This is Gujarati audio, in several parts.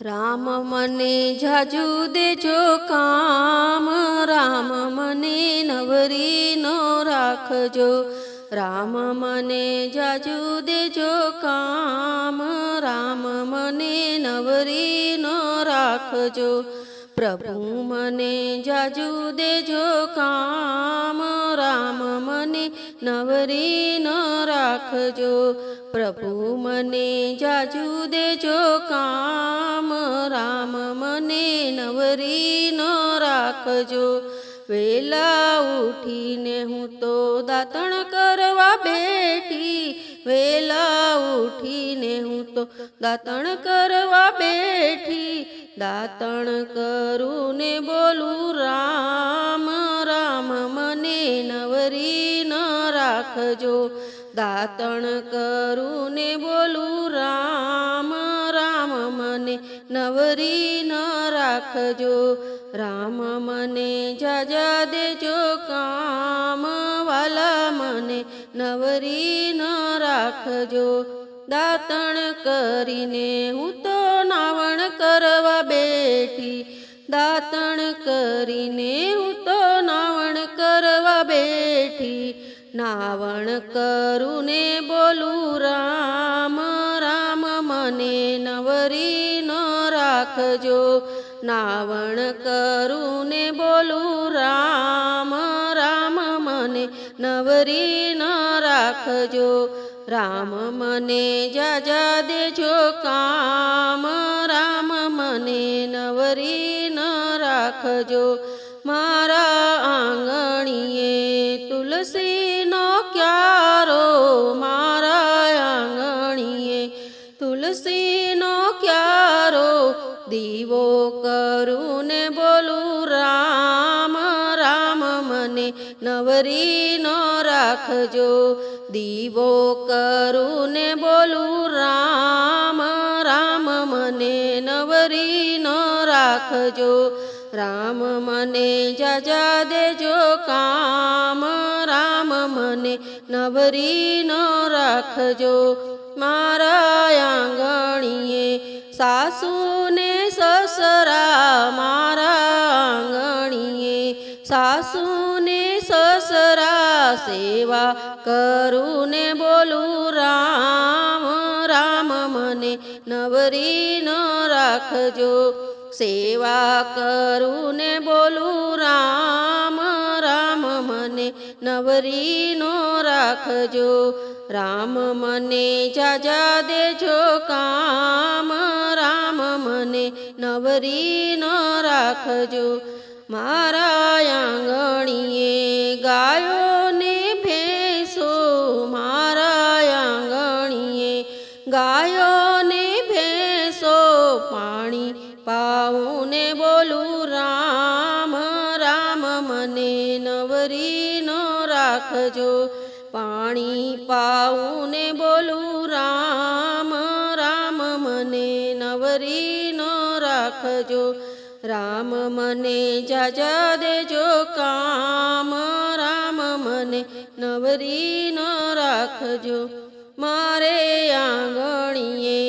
રામ મને જાજુ દેજો કામ, રામ મને નવરી નો રાખજો. રામ મને જાજુ દેજો કામ, રામ મને નવરી નો રાખજો. પ્રભુ મને જાજુ દેજો કામ, રામ મને નવરી નો રાખજો. પ્રભુ મને જાજુ દેજો કામ, રામ મને ન રાખજો. વેલા ઉઠીને હું તો દાતણ કરવા બેઠી, વેલા ઉઠીને હું તો દાતણ કરવા બેઠી, દાતણ કરું ને બોલું રામ રામ મને નવરી ન રાખજો દાતણ કરું ને બોલું, રામ રામ મને નવરી ન રાખજો, રામ મને જાજા દેજો, કામ વાલા મને નવરી ન રાખજો. દાતણ કરીને હું તો નાવણ કરવા બેઠી, દાતણ કરીને હું તો નાવણ કરવા બેઠી નાવણ કરું ને બોલું, રામ રામ, મને નવરી ન રાખજો. નાવણ કરું ને બોલું, રામ રામ, મને નવરી ન રાખજો. રામ, મને જાજા દેજો કામ, રામ, મને નવરી ન રાખજો. મારા આંગણીએ તુલસીનો દીવો કરું ને બોલું, રામ રામ, મને નવરી નો રાખજો. દીવો કરું ને બોલું, રામ રામ, મને નવરી નો રાખજો. રામ, મને જાજા દેજો કામ, રામ, મને નવરી નો રાખજો. મારા આંગણીએ સાસુને સસરા મારા આંગણીએ સાસુને સસરા સેવા કરું ને બોલું, રામ રામ મને નવરી ન રાખજો. સેવા કરું ને બોલું, રામ રામ મને નવરી નો રાખજો. રામ મને જાજા દેજો કામ નવરી ન રાખજો. મારા આંગણીએ ગાયોને ભેંસો. મારા આંગણીએ ગાયોને ભેંસો. પાણી પાઉં ને બોલું, રામ રામ, મને નવરી ન રાખજો. પાણી ને બોલું રાખજો. રામ મને જાજા દેજો કામ, રામ મને નવરી ન રાખજો. મારે આંગણીએ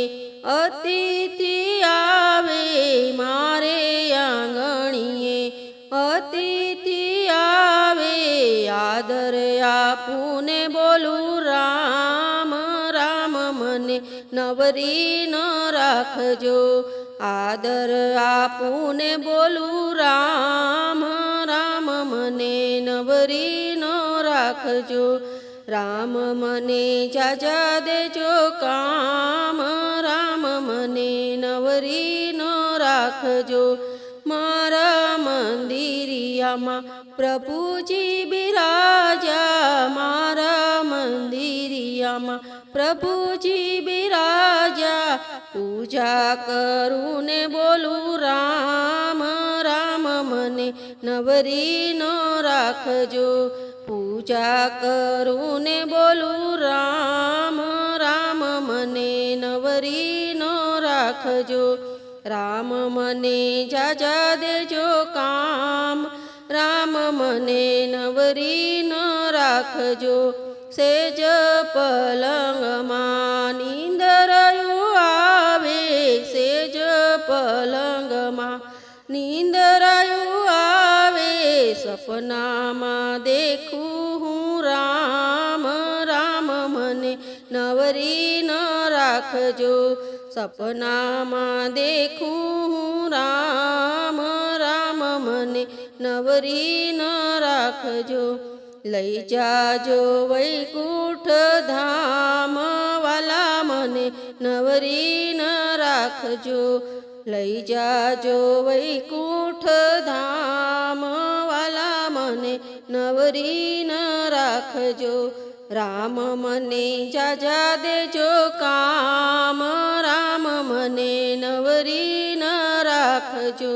અતિથિ આવે, મારે આંગણીએ અતિથિ આવે. આદર આપું બોલું, રામ રામ મને નવરી ન રાખજો. આદર આપું બોલું, રામ રામ, મને નવરી ન રાખજો. રામ, મને જાજા દેજો કામ. રામ, મને નવરી ન રાખજો. મારા મંદિરિયામાં પ્રભુજી બિરાજા. મારા મંદિરિયામાં પ્રભુજી બિરાજા. પૂજા કરું ને બોલું, રામ રામ, મને નવરી ન રાખજો. પૂજા કરું ને બોલું, રામ રામ, મને નવરી ન રાખજો. રામ, મને જાજા દેજો કામ. રામ, મને નવરી ન રાખજો. સેજ પલંગ નીંદરયું પલંગમાં નીંદરાયું આવે, સપનામાં દેખું હું રામ રામ મને નવરી ન રાખજો, સપનામાં દેખું હું રામ રામ મને નવરી ન રાખજો. લઈ જાજો વૈકુંઠ ધામ, વાલા મને નવરી ન રાખજો. લઈ જાજો વૈકુંઠ ધામ વાલા મને નવરી ન રાખજો. રામ મને જાજા દેજો કામ, રામ મને નવરી ન રાખજો.